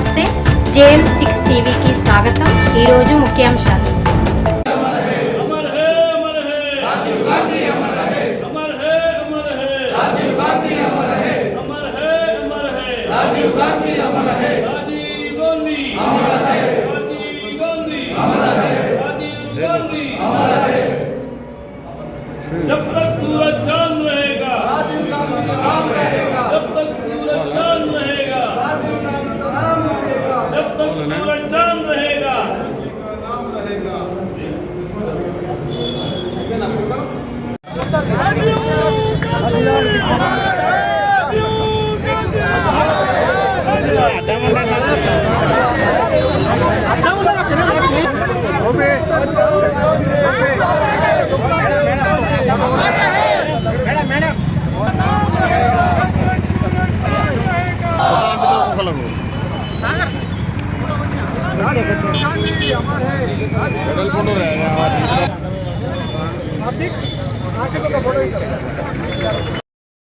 నమస్తే. JM six టీవీకి స్వాగతం. ఈరోజు ముఖ్యాంశాలు.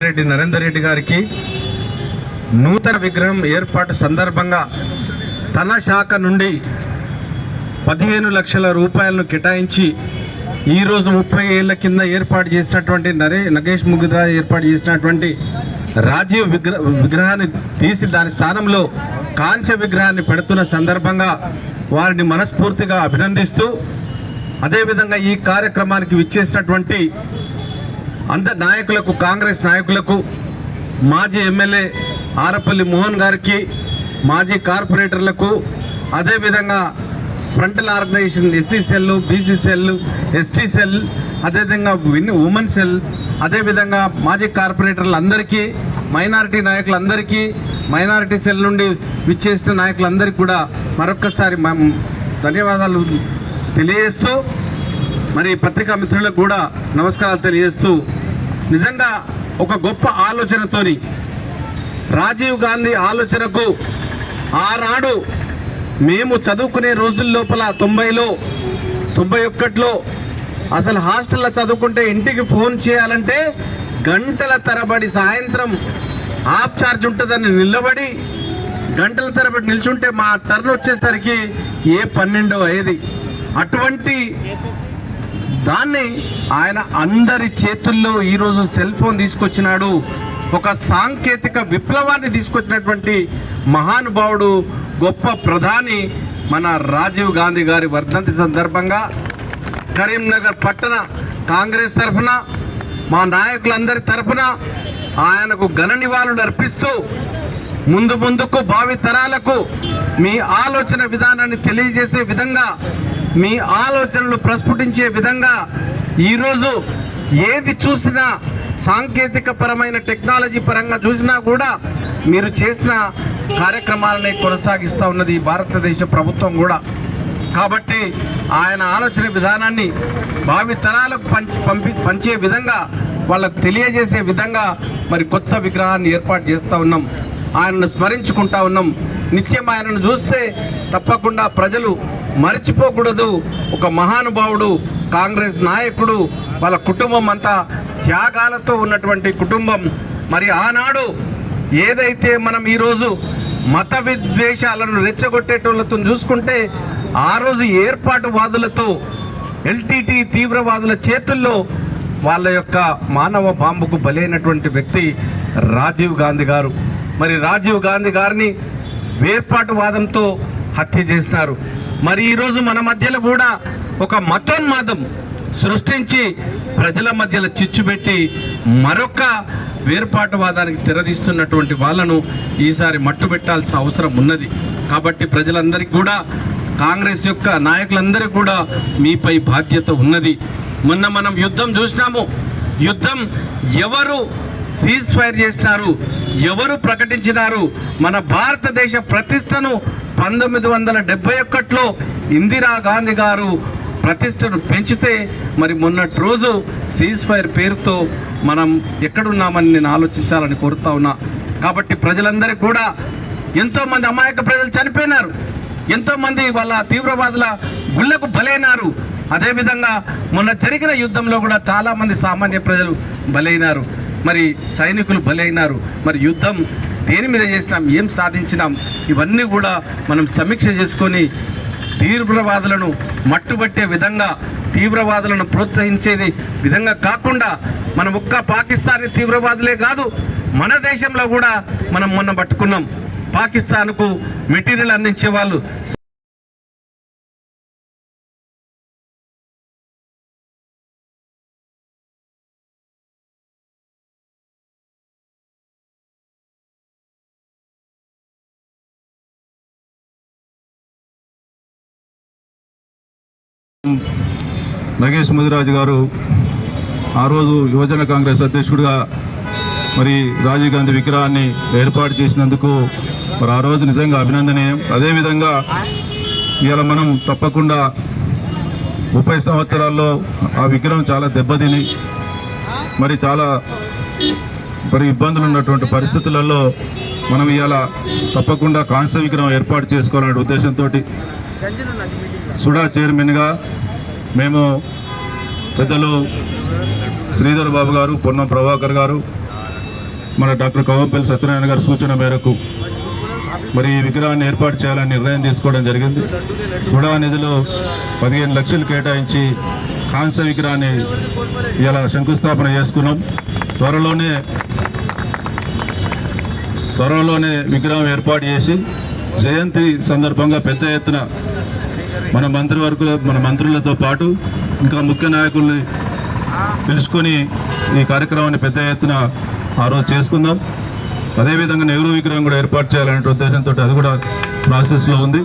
రెడ్డి నరేందర్ రెడ్డి గారికి నూతన విగ్రహం ఏర్పాటు సందర్భంగా తన శాఖ నుండి పదిహేను లక్షల రూపాయలను కేటాయించి ఈరోజు ముప్పై ఏళ్ళ కింద ఏర్పాటు చేసినటువంటి నరే నగేష్ ముగ్గురా ఏర్పాటు చేసినటువంటి రాజీవ్ విగ్రహ విగ్రహాన్ని తీసి దాని స్థానంలో కాంస్య విగ్రహాన్ని పెడుతున్న సందర్భంగా వారిని మనస్ఫూర్తిగా అభినందిస్తూ అదేవిధంగా ఈ కార్యక్రమానికి విచ్చేసినటువంటి అంత నాయకులకు కాంగ్రెస్ నాయకులకు మాజీ ఎమ్మెల్యే ఆరపల్లి మోహన్ గారికి మాజీ కార్పొరేటర్లకు అదేవిధంగా frontal organisation SC cell BC cell ST cell అదేవిధంగా విన్ ఉమెన్ సెల్ అదేవిధంగా మాజీ కార్పొరేటర్లందరికీ మైనారిటీ నాయకులందరికీ మైనారిటీ సెల్ నుండి విచ్చేసిన నాయకులందరికీ కూడా మరొక్కసారి ధన్యవాదాలు తెలియజేస్తూ మరి పత్రికా మిత్రులకు కూడా నమస్కారాలు తెలియజేస్తూ నిజంగా ఒక గొప్ప ఆలోచనతోని రాజీవ్ గాంధీ ఆలోచనకు ఆనాడు మేము చదువుకునే రోజుల లోపల తొంభైలో తొంభై ఒక్కటిలో అసలు హాస్టల్లో చదువుకుంటే ఇంటికి ఫోన్ చేయాలంటే గంటల తరబడి సాయంత్రం ఆఫ్ ఛార్జ్ ఉంటుందని నిలబడి గంటల తరబడి నిల్చుంటే మా టర్న్ వచ్చేసరికి ఏ పన్నెండో అయ్యేది అటువంటి దాన్ని ఆయన అందరి చేతుల్లో ఈరోజు సెల్ ఫోన్ తీసుకొచ్చినాడు. ఒక సాంకేతిక విప్లవాన్ని తీసుకొచ్చినటువంటి మహానుభావుడు గొప్ప ప్రధాని మన రాజీవ్ గాంధీ గారి వర్ధంతి సందర్భంగా కరీంనగర్ పట్టణ కాంగ్రెస్ తరఫున మా నాయకులందరి తరఫున ఆయనకు ఘన నివాళులు అర్పిస్తూ ముందు ముందుకు భావి తరాలకు మీ ఆలోచన విధానాన్ని తెలియజేసే విధంగా మీ ఆలోచనలు ప్రస్ఫుటించే విధంగా ఈరోజు ఏది చూసినా సాంకేతిక పరమైన టెక్నాలజీ పరంగా చూసినా కూడా మీరు చేసిన కార్యక్రమాలని కొనసాగిస్తూ ఉన్నది భారతదేశ ప్రభుత్వం కూడా. కాబట్టి ఆయన ఆలోచన విధానాన్ని భావి తరాలకు పంచి పంపి పంచే విధంగా వాళ్ళకు తెలియజేసే విధంగా మరి కొత్త విగ్రహాన్ని ఏర్పాటు చేస్తూ ఉన్నాం. ఆయనను స్మరించుకుంటా ఉన్నాం. నిత్యం ఆయనను చూస్తే తప్పకుండా ప్రజలు మర్చిపోకూడదు. ఒక మహానుభావుడు కాంగ్రెస్ నాయకుడు వాళ్ళ కుటుంబం అంతా త్యాగాలతో ఉన్నటువంటి కుటుంబం. మరి ఆనాడు ఏదైతే మనం ఈరోజు మత విద్వేషాలను రెచ్చగొట్టేటోళ్ళతో చూసుకుంటే ఆ రోజు ఏర్పాటువాదులతో ఎల్టీటీ తీవ్రవాదుల చేతుల్లో వాళ్ళ యొక్క మానవ బాంబుకు బలైనటువంటి వ్యక్తి రాజీవ్ గాంధీ గారు. మరి రాజీవ్ గాంధీ గారిని వేర్పాటువాదంతో హత్య చేసినారు. మరి ఈరోజు మన మధ్యలో కూడా ఒక మతోన్మాదం సృష్టించి ప్రజల మధ్యలో చిచ్చు పెట్టి మరొక వేర్పాటువాదానికి తెరదీస్తున్నటువంటి వాళ్ళను ఈసారి మట్టు పెట్టాల్సిన అవసరం ఉన్నది. కాబట్టి ప్రజలందరికీ కూడా కాంగ్రెస్ యొక్క నాయకులందరికీ కూడా మీపై బాధ్యత ఉన్నది. మొన్న మనం యుద్ధం చూసినాము. యుద్ధం ఎవరు సీజ్ ఫైర్ చేసినారు? ఎవరు ప్రకటించినారు? మన భారతదేశ ప్రతిష్టను పంతొమ్మిది వందల డెబ్బై ఒకటిలో ఇందిరా గాంధీ గారు ప్రతిష్టను పెంచితే మరి మొన్నటి రోజు సీజ్ ఫైర్ పేరుతో మనం ఎక్కడున్నామని నేను ఆలోచించాలని కోరుతా ఉన్నా. కాబట్టి ప్రజలందరికీ కూడా ఎంతోమంది అమాయక ప్రజలు చనిపోయినారు. ఎంతోమంది వాళ్ళ తీవ్రవాదుల గుళ్ళకు బలైనారు. అదేవిధంగా మొన్న జరిగిన యుద్ధంలో కూడా చాలామంది సామాన్య ప్రజలు బలైనారు. మరి సైనికులు బలైనారు. మరి యుద్ధం దేని మీద చేసినాం ఏం సాధించినాం ఇవన్నీ కూడా మనం సమీక్ష చేసుకొని తీవ్రవాదులను మట్టుబట్టే విధంగా తీవ్రవాదులను ప్రోత్సహించేది విధంగా కాకుండా మనం ఒక్క పాకిస్తానీ తీవ్రవాదులే కాదు మన దేశంలో కూడా మనం మొన్న పట్టుకున్నాం. పాకిస్తాన్కు మెటీరియల్ అందించే వాళ్ళు నగేష్ ముదిరాజు గారు ఆ రోజు యువజన కాంగ్రెస్ అధ్యక్షుడిగా మరి రాజీవ్ గాంధీ విగ్రహాన్ని ఏర్పాటు చేసినందుకు మరి ఆ రోజు నిజంగా అభినందనీయం. అదేవిధంగా ఇవాళ మనం తప్పకుండా ముప్పై సంవత్సరాల్లో ఆ విగ్రహం చాలా దెబ్బతిని మరి చాలా మరి ఇబ్బందులు ఉన్నటువంటి పరిస్థితులలో మనం ఇవాళ తప్పకుండా కాంస్య విగ్రహం ఏర్పాటు చేసుకోవాలనే ఉద్దేశంతో సుడా చైర్మన్గా మేము పెద్దలు శ్రీధర్ బాబు గారు పొన్నం ప్రభాకర్ గారు మన డాక్టర్ కవంపల్లి సత్యనారాయణ గారి సూచన మేరకు మరి ఈ విగ్రహాన్ని ఏర్పాటు చేయాలని నిర్ణయం తీసుకోవడం జరిగింది. సుడా నిధులు పదిహేను లక్షలు కేటాయించి కాంస్య విగ్రహాన్ని ఇలా శంకుస్థాపన చేసుకున్నాం. త్వరలోనే త్వరలోనే విగ్రహం ఏర్పాటు చేసి జయంతి సందర్భంగా పెద్ద ఎత్తున మన మంత్రివర్గుల మన మంత్రులతో పాటు ఇంకా ముఖ్య నాయకుల్ని పిలుచుకొని ఈ కార్యక్రమాన్ని పెద్ద ఎత్తున ఆ రోజు చేసుకుందాం. అదేవిధంగా నెహ్రూ విగ్రహం కూడా ఏర్పాటు చేయాలనే ఉద్దేశంతో అది కూడా ప్రాసెస్లో ఉంది.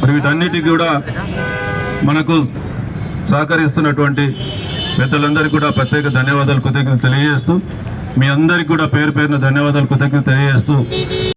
మరి వీటన్నిటికీ కూడా మనకు సహకరిస్తున్నటువంటి పెద్దలందరికీ కూడా ప్రత్యేక ధన్యవాదాలు కృతజ్ఞతలు తెలియజేస్తూ మీ అందరికీ కూడా పేరు పేరున ధన్యవాదాలు కృతజ్ఞతలు తెలియజేస్తూ